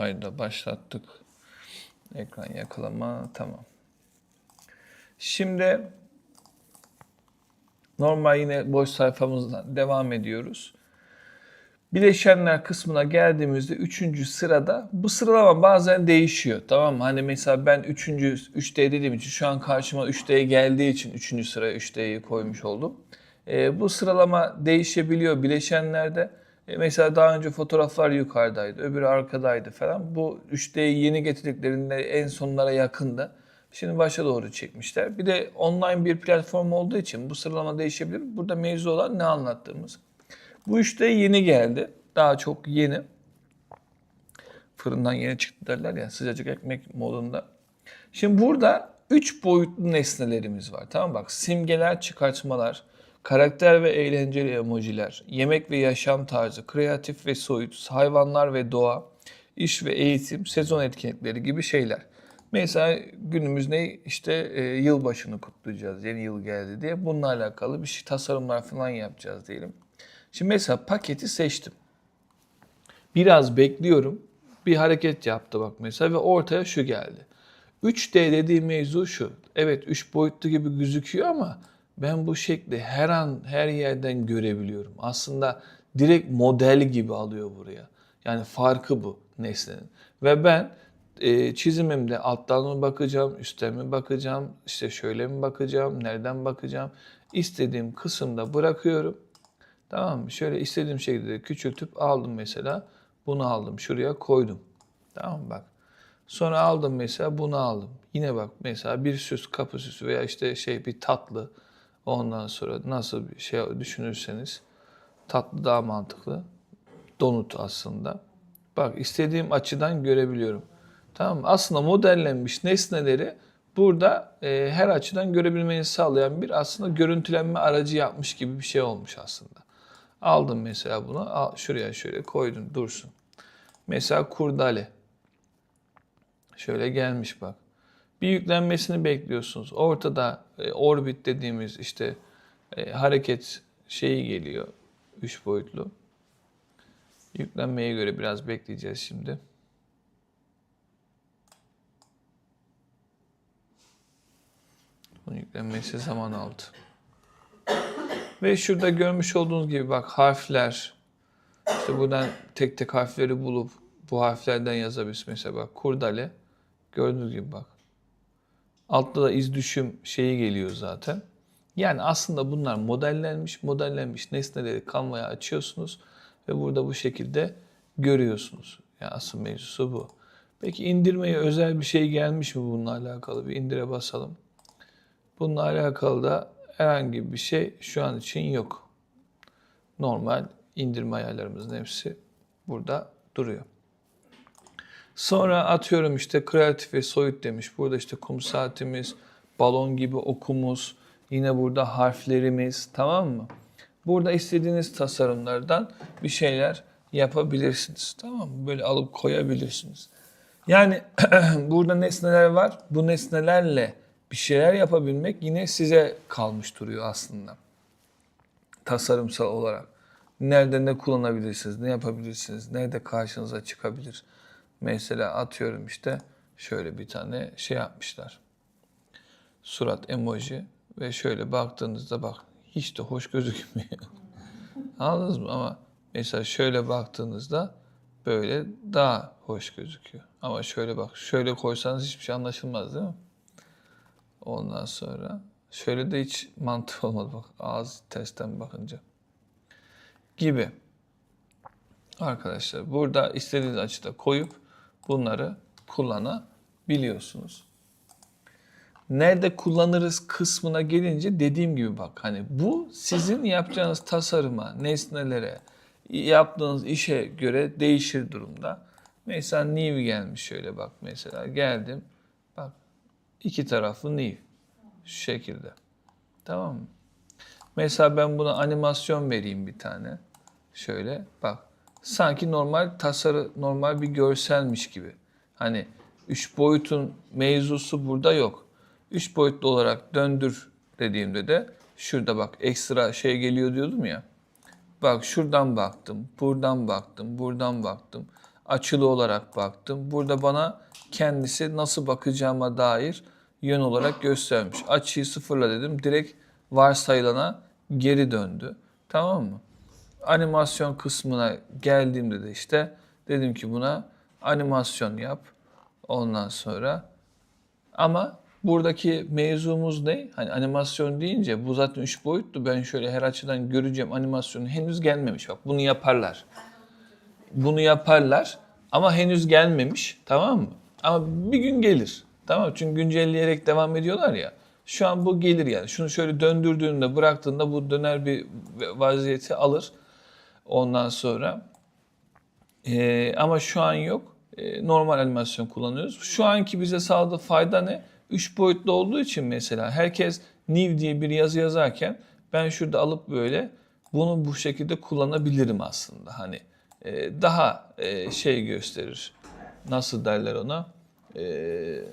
Kayda başlattık. Ekran yakalama tamam. Şimdi normal yine boş sayfamızdan devam ediyoruz. Bileşenler kısmına geldiğimizde 3. sırada bu sıralama bazen değişiyor. Tamam mı? Hani mesela ben 3. 3D dediğim için şu an karşıma 3D geldiği için 3. sıraya 3D'yi koymuş oldum. Ee, bu sıralama değişebiliyor bileşenlerde. E, mesela daha önce fotoğraflar yukarıdaydı, öbürü arkadaydı falan. Bu 3D'yi yeni getirdiklerinde en sonlara yakında. Şimdi başa doğru çekmişler. Bir de online bir platform olduğu için bu sıralama değişebilir. Burada mevzu olan ne anlattığımız. Bu 3D yeni geldi. Daha çok yeni. Fırından yeni çıktı derler ya sıcacık ekmek modunda. Şimdi burada 3 boyutlu nesnelerimiz var. Tamam bak simgeler, çıkartmalar, karakter ve eğlenceli emojiler, yemek ve yaşam tarzı, kreatif ve soyut, hayvanlar ve doğa, iş ve eğitim, sezon etkinlikleri gibi şeyler. Mesela günümüz ne? İşte e, yılbaşını kutlayacağız. Yeni yıl geldi diye. Bununla alakalı bir şey tasarımlar falan yapacağız diyelim. Şimdi mesela paketi seçtim. Biraz bekliyorum. Bir hareket yaptı bak mesela ve ortaya şu geldi. 3D dediğim mevzu şu. Evet 3 boyutlu gibi gözüküyor ama ben bu şekli her an her yerden görebiliyorum. Aslında direkt model gibi alıyor buraya. Yani farkı bu nesnenin. Ve ben e, çizimimde alttan mı bakacağım, üstten mi bakacağım, işte şöyle mi bakacağım, nereden bakacağım. İstediğim kısımda bırakıyorum. Tamam mı? Şöyle istediğim şekilde küçültüp aldım mesela. Bunu aldım şuraya koydum. Tamam mı? Bak. Sonra aldım mesela bunu aldım. Yine bak mesela bir süs, kapı süsü veya işte şey bir tatlı. Ondan sonra nasıl bir şey düşünürseniz tatlı daha mantıklı. Donut aslında. Bak istediğim açıdan görebiliyorum. Tamam mı? Aslında modellenmiş nesneleri burada e, her açıdan görebilmeni sağlayan bir aslında görüntülenme aracı yapmış gibi bir şey olmuş aslında. Aldım mesela bunu, al, şuraya şöyle koydum dursun. Mesela kurdale. Şöyle gelmiş bak. Bir yüklenmesini bekliyorsunuz. Ortada e, orbit dediğimiz işte e, hareket şeyi geliyor. Üç boyutlu. Yüklenmeye göre biraz bekleyeceğiz şimdi. Bunun yüklenmesi zaman aldı. Ve şurada görmüş olduğunuz gibi bak harfler. İşte buradan tek tek harfleri bulup bu harflerden yazabiliriz. Mesela bak kurdale. Gördüğünüz gibi bak. Altta da iz düşüm şeyi geliyor zaten. Yani aslında bunlar modellenmiş, modellenmiş nesneleri Canva'ya açıyorsunuz ve burada bu şekilde görüyorsunuz. Yani asıl mevzusu bu. Peki indirmeye özel bir şey gelmiş mi bununla alakalı? Bir indire basalım. Bununla alakalı da herhangi bir şey şu an için yok. Normal indirme ayarlarımızın hepsi burada duruyor. Sonra atıyorum işte kreatif ve soyut demiş. Burada işte kum saatimiz, balon gibi okumuz, yine burada harflerimiz tamam mı? Burada istediğiniz tasarımlardan bir şeyler yapabilirsiniz. Tamam mı? Böyle alıp koyabilirsiniz. Yani burada nesneler var. Bu nesnelerle bir şeyler yapabilmek yine size kalmış duruyor aslında. Tasarımsal olarak. Nerede ne kullanabilirsiniz, ne yapabilirsiniz, nerede karşınıza çıkabilir. Mesela atıyorum işte şöyle bir tane şey yapmışlar. Surat emoji ve şöyle baktığınızda bak hiç de hoş gözükmüyor. Anladınız mı? Ama mesela şöyle baktığınızda böyle daha hoş gözüküyor. Ama şöyle bak, şöyle koysanız hiçbir şey anlaşılmaz değil mi? Ondan sonra şöyle de hiç mantık olmadı bak ağız testten bakınca. Gibi. Arkadaşlar burada istediğiniz açıda koyup bunları kullanabiliyorsunuz. Nerede kullanırız kısmına gelince dediğim gibi bak hani bu sizin yapacağınız tasarıma, nesnelere, yaptığınız işe göre değişir durumda. Mesela new gelmiş şöyle bak mesela geldim. Bak iki taraflı new şu şekilde. Tamam mı? Mesela ben buna animasyon vereyim bir tane. Şöyle bak. Sanki normal tasarı, normal bir görselmiş gibi. Hani üç boyutun mevzusu burada yok. Üç boyutlu olarak döndür dediğimde de şurada bak ekstra şey geliyor diyordum ya. Bak şuradan baktım, buradan baktım, buradan baktım. açılı olarak baktım. Burada bana kendisi nasıl bakacağıma dair yön olarak göstermiş. Açıyı sıfırla dedim. Direkt varsayılana geri döndü. Tamam mı? Animasyon kısmına geldiğimde de işte dedim ki buna animasyon yap. Ondan sonra ama buradaki mevzumuz ne? Hani animasyon deyince bu zaten üç boyutlu. Ben şöyle her açıdan göreceğim animasyonu henüz gelmemiş. Bak bunu yaparlar. Bunu yaparlar ama henüz gelmemiş. Tamam mı? Ama bir gün gelir. Tamam? Çünkü güncelleyerek devam ediyorlar ya. Şu an bu gelir yani. Şunu şöyle döndürdüğünde bıraktığında bu döner bir vaziyeti alır. Ondan sonra ee, ama şu an yok. Ee, normal animasyon kullanıyoruz. Şu anki bize sağladığı fayda ne? Üç boyutlu olduğu için mesela herkes new diye bir yazı yazarken ben şurada alıp böyle bunu bu şekilde kullanabilirim aslında. Hani e, daha e, şey gösterir. Nasıl derler ona? Eee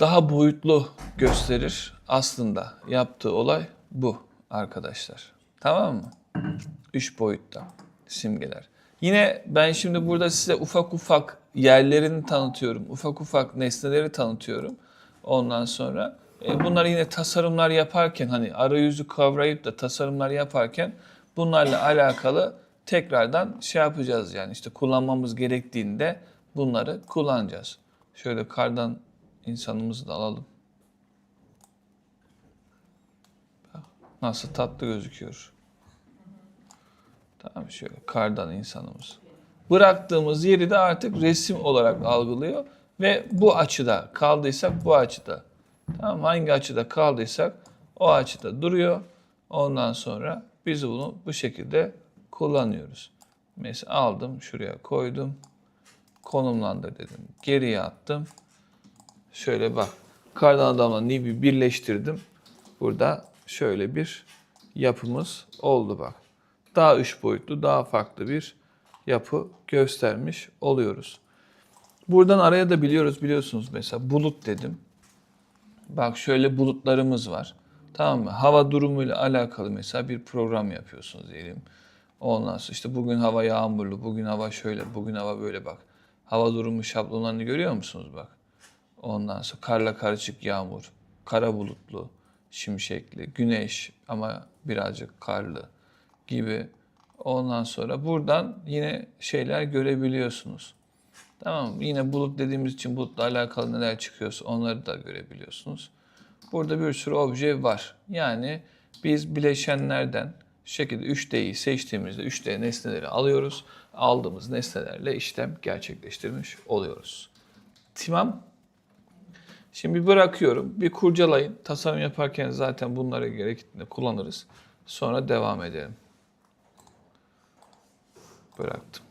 daha boyutlu gösterir. Aslında yaptığı olay bu arkadaşlar. Tamam mı? Üç boyutta simgeler. Yine ben şimdi burada size ufak ufak yerlerini tanıtıyorum. Ufak ufak nesneleri tanıtıyorum. Ondan sonra e, bunlar yine tasarımlar yaparken hani arayüzü kavrayıp da tasarımlar yaparken bunlarla alakalı tekrardan şey yapacağız yani işte kullanmamız gerektiğinde bunları kullanacağız. Şöyle kardan insanımızı da alalım. Nasıl tatlı gözüküyor. Tamam şöyle kardan insanımız. Bıraktığımız yeri de artık resim olarak algılıyor ve bu açıda kaldıysak bu açıda. Tamam hangi açıda kaldıysak o açıda duruyor. Ondan sonra biz bunu bu şekilde kullanıyoruz. Mesela aldım şuraya koydum. Konumlandır dedim. Geriye attım. Şöyle bak. Kardan adamla Nib'i birleştirdim. Burada şöyle bir yapımız oldu bak. Daha üç boyutlu, daha farklı bir yapı göstermiş oluyoruz. Buradan araya da biliyoruz biliyorsunuz mesela bulut dedim. Bak şöyle bulutlarımız var. Tamam mı? Hava durumuyla alakalı mesela bir program yapıyorsunuz diyelim. Ondan sonra işte bugün hava yağmurlu, bugün hava şöyle, bugün hava böyle bak. Hava durumu şablonlarını görüyor musunuz bak? Ondan sonra karla karışık yağmur, kara bulutlu, şimşekli, güneş ama birazcık karlı gibi. Ondan sonra buradan yine şeyler görebiliyorsunuz. Tamam? Yine bulut dediğimiz için bulutla alakalı neler çıkıyorsa onları da görebiliyorsunuz. Burada bir sürü obje var. Yani biz bileşenlerden şekilde 3D'yi seçtiğimizde 3D nesneleri alıyoruz. Aldığımız nesnelerle işlem gerçekleştirmiş oluyoruz. Tamam. Şimdi bırakıyorum. Bir kurcalayın. Tasarım yaparken zaten bunlara gerektiğinde kullanırız. Sonra devam edelim. Pronto.